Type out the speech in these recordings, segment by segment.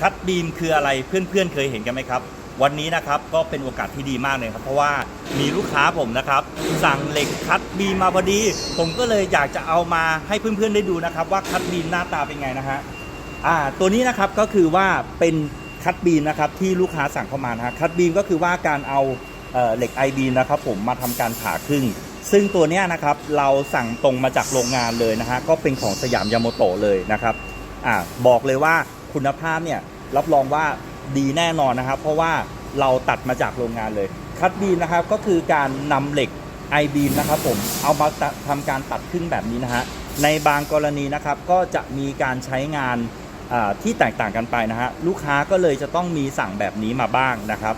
คัดบีมคืออะไรเพื่อนๆเคยเห็นกันไหมครับ วันนี้นะครับก็เป็นโอกาสที่ดีมากเลยครับ เพราะว่ามีลูกค้าผมนะครับ สั่งเหล็กคัดบีมมาพอดี ผมก็เลยอยากจะเอามาให้เพื่อนๆได้ดูนะครับ ว่าคัดบีมหน้าตาเป็นไงนะฮะอ่าตัวนี้นะครับก็คือว่าเป็นคัดบีมนะครับที่ลูกค้าสั่งเข้ามานะฮะคัดบีมก็คือว่าการเอาเหล็กไอบีมนะครับผมมาทำการผ่าครึ่งซึ่งตัวเนี้ยนะครับเราสั่งตรงมาจากโรงงานเลยนะฮะก็เป็นของสยามยาโมโตะเลยนะครับอ่าบอกเลยว่า คุณภาพเนี่ยรับรองว่าดีแน่นอนนะครับ เพราะว่าเราตัดมาจากโรงงานเลย คัดบีมนะครับก็คือการนำเหล็กไอบีมนะครับผมเอามาตัดทำการตัดครึ่งแบบนี้นะฮะในบางกรณีนะครับก็จะมีการใช้งานที่แตกต่างกันไปนะฮะลูกค้าก็เลยจะต้องมีสั่งแบบนี้มาบ้างนะครับ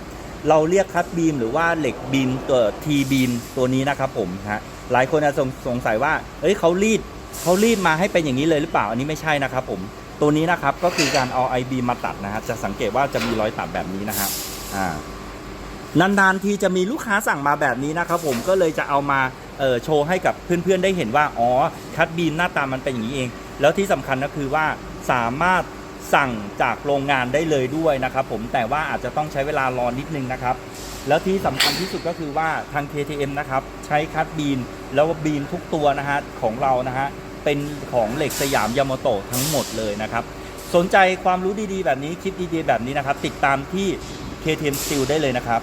เราเรียกคัตบีมหรือว่าเหล็กบีมตัวทีบีมตัวนี้นะครับผมฮะหลายคนอาจจะสงสงสัยว่าเอ้ยเขารีดเขารีดมาให้เป็นอย่างนี้เลยหรือเปล่าอันนี้ไม่ใช่นะครับผม ตัวนี้นะครับก็คือการเอาไอบีมาตัดนะฮะจะสังเกตว่าจะมีรอยตัดแบบนี้นะฮะอ่านานๆทีจะมีลูกค้าสั่งมาแบบนี้นะครับผมก็เลยจะเอามาโชว์ให้กับเพื่อนๆได้เห็นว่าอ๋อคัตบีมหน้าตามันเป็นอย่างนี้เอง แล้วที่สำคัญก็คือว่าสามารถสั่งจากโรงงานได้เลยด้วยนะครับผมแต่ว่าอาจจะต้องใช้เวลารอนิดนึงนะครับ แล้วที่สำคัญที่สุดก็คือว่าทาง KTM นะครับ ใช้คัตบีนแล้วบีนทุกตัวนะฮะของเรานะฮะ เป็นของเหล็กสยามยามาโตะทั้งหมดเลยนะครับ สนใจความรู้ดีๆ แบบนี้คลิปดีๆ แบบนี้นะครับ ติดตามที่ KTM Steel ได้เลยนะครับ